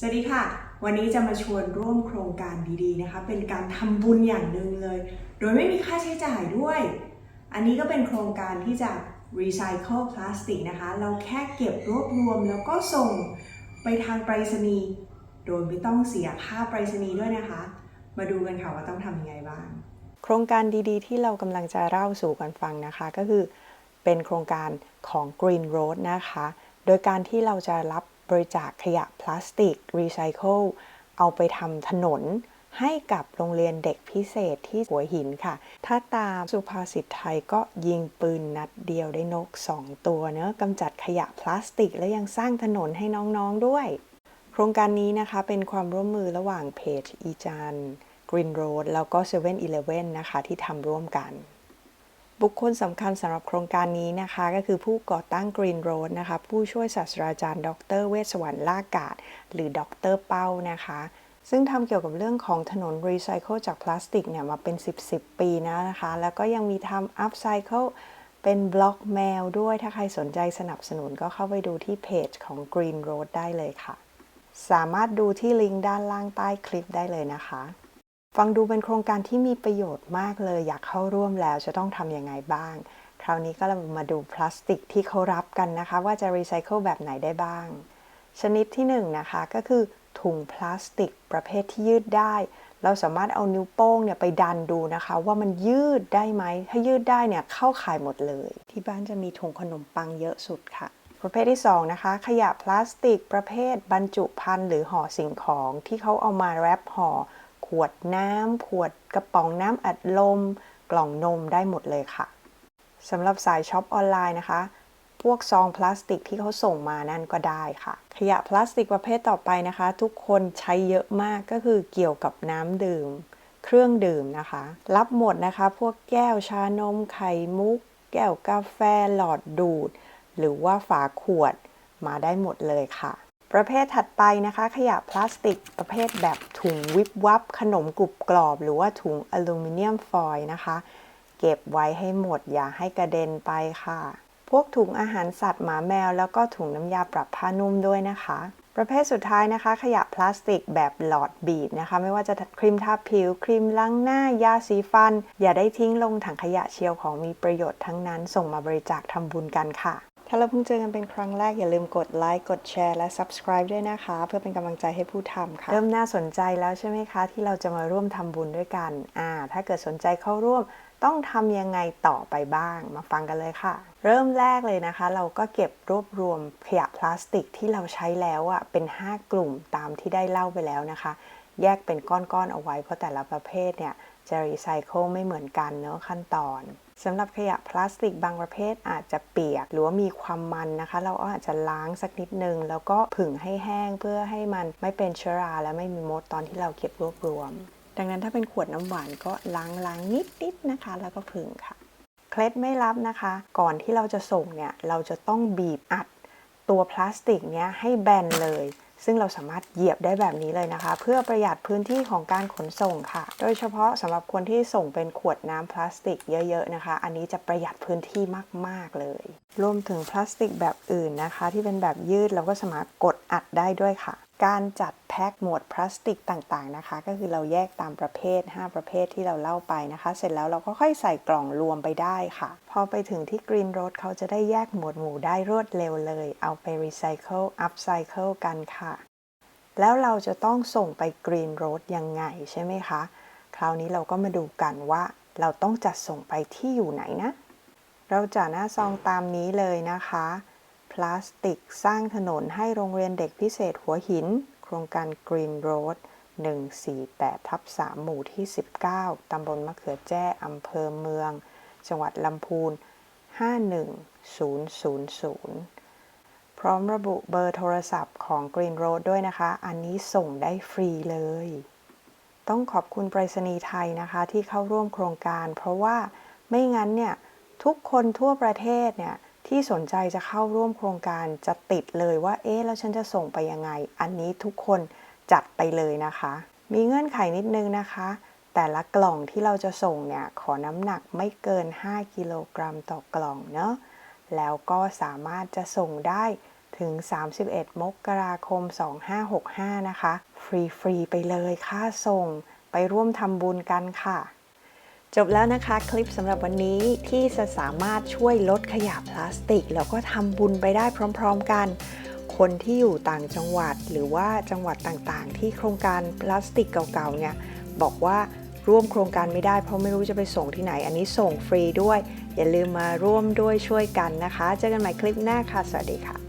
สวัสดีค่ะ วันนี้จะมาชวนร่วมโครงการดีๆนะคะ เป็นการทำบุญอย่างหนึ่งเลย โดยไม่มีค่าใช้จ่ายด้วย อันนี้ก็เป็นโครงการที่จะ recycle พลาสติกนะคะ เราแค่เก็บรวบรวมแล้วก็ส่งไปทางไปรษณีย์โดยไม่ต้องเสียค่าไปรษณีย์ด้วยนะคะ มาดูกันค่ะว่าต้องทำยังไงบ้าง โครงการดีๆ ที่เรากำลังจะเล่าสู่กันฟังนะคะ ก็คือเป็นโครงการของ Green Road นะคะ โดยการที่เราจะรับ บริจาคขยะพลาสติกรีไซเคิลเอาไปทำถนนให้กับโรงเรียนเด็กพิเศษที่หัวหินค่ะ ถ้าตามสุภาษิตไทยก็ยิงปืนนัดเดียวได้นก 2 ตัวเนอะกำจัดขยะพลาสติก และยังสร้างถนนให้น้องๆด้วย โครงการนี้นะคะเป็นความร่วมมือระหว่างเพจอีจัน Green Road แล้วก็7 e เ e ่ e อนะคะที่ทำร่วมกัน บุคคลสำคัญสำหรับโครงการนี้นะคะ ก็คือผู้ก่อตั้ง Green Road นะคะ ผู้ช่วยศาสตราจารย์ ดร เวชสวรรค์ลากาศ หรือดรเป้านะคะซึ่งทำเกี่ยวกับเรื่องของถนนรีไซเคิลจากพลาสติกเนี่ยมาเป็น 10 10 ปีนะนะคะ แล้วก็ยังมีทำอัพไซเคิลเป็นบล็อกแมวด้วย ถ้าใครสนใจสนับสนุนก็เข้าไปดูที่เพจของ Green Road ได้เลยค่ะ สามารถดูที่ลิงก์ด้านล่างใต้คลิปได้เลยนะคะ ฟังดูเป็นโครงการที่มีประโยชน์มากเลย อยากเข้าร่วมแล้วจะต้องทำยังไงบ้าง คราวนี้ก็เรามาดูพลาสติกที่เขารับกันนะคะ ว่าจะรีไซเคิลแบบไหนได้บ้าง ชนิดที่1นงนะคะก็คือถุงพลาสติกประเภทที่ยืดได้ เราสามารถเอานิ้วโป้งเนี่ยไปดันดูนะคะ ว่ามันยืดได้ไหม ถ้ายืดได้เนี่ยเข้าข่ายหมดเลย ที่บ้านจะมีถุงขนมปังเยอะสุดค่ะ ประเภทที่ 2 นะคะ ขยะพลาสติกประเภทบรรจุภัณฑ์หรือห่อสิ่งของที่เขาเอามาแรปห่อ ขวดน้ำขวดกระป๋องน้ำอัดลม กล่องนมได้หมดเลยค่ะสำหรับสายช็อปออนไลน์นะคะ พวกซองพลาสติกที่เขาส่งมานั่นก็ได้ค่ะ ขยะพลาสติกประเภทต่อไปนะคะ ทุกคนใช้เยอะมากก็คือเกี่ยวกับน้ำดื่ม เครื่องดื่มนะคะ รับหมดนะคะ พวกแก้วชานมไข่มุก แก้วกาแฟหลอดดูด หรือว่าฝาขวดมาได้หมดเลยค่ะ ประเภทถัดไปนะคะ ขยะพลาสติกประเภทแบบถุงวิบวับ ขนมกรุบกรอบ หรือว่าถุงอลูมิเนียมฟอยล์นะคะ เก็บไว้ให้หมดอย่าให้กระเด็นไปค่ะ พวกถุงอาหารสัตว์หมาแมว แล้วก็ถุงน้ำยาปรับผ้านุ่มด้วยนะคะ ประเภทสุดท้ายนะคะ ขยะพลาสติกแบบหลอดบีบนะคะ ไม่ว่าจะครีมทาผิว ครีมล้างหน้ายาสีฟัน อย่าได้ทิ้งลงถังขยะเชียวของมีประโยชน์ทั้งนั้น ส่งมาบริจาคทำบุญกันค่ะ ถ้าเราเพิ่งเจอกันเป็นครั้งแรกอย่าลืมกดไลค์กดแชร์และ subscribe ด้วยนะคะ เพื่อเป็นกำลังใจให้ผู้ทำค่ะ เริ่มน่าสนใจแล้วใช่ไหมคะ ที่เราจะมาร่วมทำบุญด้วยกันอ่าถ้าเกิดสนใจเข้าร่วมต้องทำยังไงต่อไปบ้าง มาฟังกันเลยค่ะ เริ่มแรกเลยนะคะ เราก็เก็บรวบรวมขยะพลาสติกที่เราใช้แล้วอะเป็น 5 กลุ่มตามที่ได้เล่าไปแล้วนะคะ แยกเป็นก้อนๆเอาไว้เพราะแต่ละประเภทเนี่ยจะรีไซเคิลไม่เหมือนกันเนอะขั้นตอน สำหรับขยะพลาสติกบางประเภทอาจจะเปียก หรือว่ามีความมันนะคะ เราก็อาจจะล้างสักนิดนึง แล้วก็ผึ่งให้แห้งเพื่อให้มันไม่เป็นเชื้อรา และไม่มีมดตอนที่เราเก็บรวบรวม ดังนั้นถ้าเป็นขวดน้ำหวานก็ล้างล้างนิดนิดนะคะ แล้วก็ผึ่งค่ะ เคล็ดไม่ลับนะคะ ก่อนที่เราจะส่งเนี่ยเราจะต้องบีบอัดตัวพลาสติกเนี้ยให้แบนเลย ซึ่งเราสามารถเหยียบได้แบบนี้เลยนะคะ เพื่อประหยัดพื้นที่ของการขนส่งค่ะ โดยเฉพาะสำหรับคนที่ส่งเป็นขวดน้ำพลาสติกเยอะๆนะคะ อันนี้จะประหยัดพื้นที่มากๆเลย รวมถึงพลาสติกแบบอื่นนะคะ ที่เป็นแบบยืดเราก็สามารถกดอัดได้ด้วยค่ะ การจัด พ็คหมวดพลาสติกต่างๆนะคะ ก็คือเราแยกตามประเภท 5 ประเภทที่เราเล่าไปนะคะ เสร็จแล้วเราก็ค่อยใส่กล่องรวมไปได้ค่ะ พอไปถึงที่ Green Road เขาจะได้แยกหมวดหมู่ได้รวดเร็วเลย เอาไปรีไซเคิลอัพไซเคิลกันค่ะ แล้วเราจะต้องส่งไป Green Road ยังไงใช่ไหมคะ คราวนี้เราก็มาดูกันว่าเราต้องจัดส่งไปที่อยู่ไหนนะ เราจะหน้าซองตามนี้เลยนะคะ พลาสติกสร้างถนนให้โรงเรียนเด็กพิเศษหัวหิน ครงการ Green Road 148ทับ3หมู่ที่ 19 ตำบลมะเขือแจ้อำเภอเมือง จังหวัดลำพูน 51000 พร้อมระบุเบอร์โทรศัพท์ของ Green Road ด้วยนะคะ อันนี้ส่งได้ฟรีเลย ต้องขอบคุณไปรษณีย์ไทยนะคะที่เข้าร่วมโครงการ เพราะว่าไม่งั้นเนี่ยทุกคนทั่วประเทศเนี่ย ที่สนใจจะเข้าร่วมโครงการจะติดเลยว่า เอ๊ะ แล้วฉันจะส่งไปยังไง อันนี้ทุกคนจัดไปเลยนะคะ มีเงื่อนไขนิดนึงนะคะ แต่ละกล่องที่เราจะส่งเนี่ย ขอน้ำหนักไม่เกิน 5 กิโลกรัมต่อกล่องเนาะ แล้วก็สามารถจะส่งได้ถึง 31 มกราคม 2565 นะคะ ฟรี ๆ ไปเลยค่าส่ง ไปร่วมทำบุญกันค่ะ จบแล้วนะคะคลิปสำหรับวันนี้ที่จะสามารถช่วยลดขยะพลาสติก แล้วก็ทำบุญไปได้พร้อม ๆ กัน คนที่อยู่ต่างจังหวัดหรือว่าจังหวัดต่างๆ ที่โครงการพลาสติกเก่าๆเนี่ยบอกว่าร่วมโครงการไม่ได้เพราะไม่รู้จะไปส่งที่ไหน อันนี้ส่งฟรีด้วย อย่าลืมมาร่วมด้วยช่วยกันนะคะ เจอกันใหม่คลิปหน้าค่ะ สวัสดีค่ะ